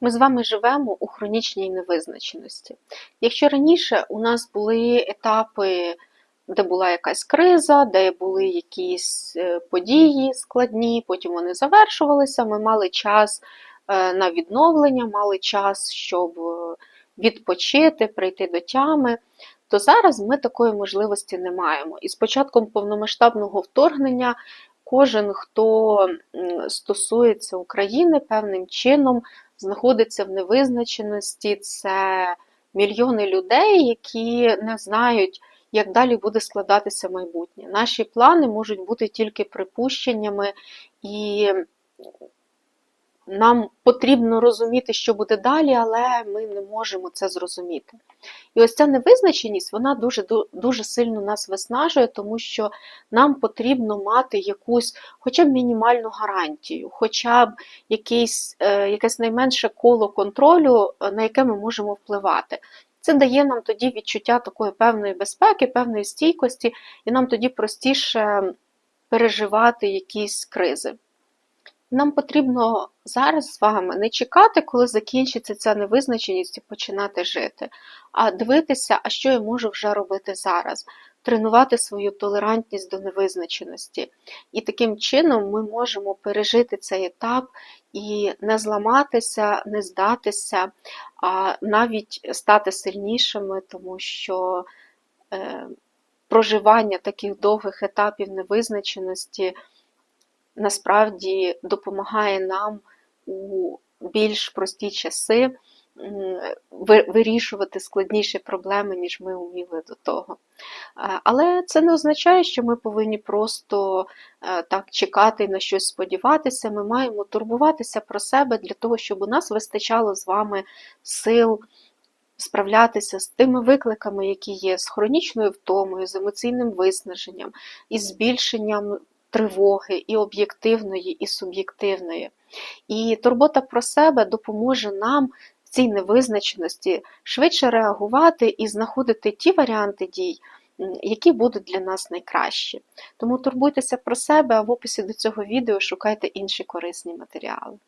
Ми з вами живемо у хронічній невизначеності. Якщо раніше у нас були етапи, де була якась криза, де були якісь е, події складні, потім вони завершувалися, ми мали час е, на відновлення, мали час, щоб е, відпочити, прийти до тями, то зараз ми такої можливості не маємо. І з початком повномасштабного вторгнення кожен, хто стосується України, певним чином знаходиться в невизначеності. Це мільйони людей, які не знають, як далі буде складатися майбутнє. Наші плани можуть бути тільки припущеннями, і нам потрібно розуміти, що буде далі, але ми не можемо це зрозуміти. І ось ця невизначеність вона дуже дуже сильно нас виснажує, тому що нам потрібно мати якусь хоча б мінімальну гарантію, хоча б якийсь, е, якесь найменше коло контролю, е, на яке ми можемо впливати. Це дає нам тоді відчуття такої певної безпеки, певної стійкості, і нам тоді простіше переживати якісь кризи. Нам потрібно зараз з вами не чекати, коли закінчиться ця невизначеність і починати жити, а дивитися, а що я можу вже робити зараз, тренувати свою толерантність до невизначеності. І таким чином ми можемо пережити цей етап і не зламатися, не здатися, а навіть стати сильнішими, тому що е, проживання таких довгих етапів невизначеності насправді допомагає нам у більш прості часи вирішувати складніші проблеми, ніж ми вміли до того. Але це не означає, що ми повинні просто е, так чекати на щось сподіватися. Ми маємо турбуватися про себе для того, щоб у нас вистачало з вами сил. Справлятися з тими викликами, які є, з хронічною втомою, з емоційним виснаженням, із збільшенням тривоги і об'єктивної, і суб'єктивної. І турбота про себе допоможе нам в цій невизначеності швидше реагувати і знаходити ті варіанти дій, які будуть для нас найкращі. Тому турбуйтеся про себе, а в описі до цього відео шукайте інші корисні матеріали.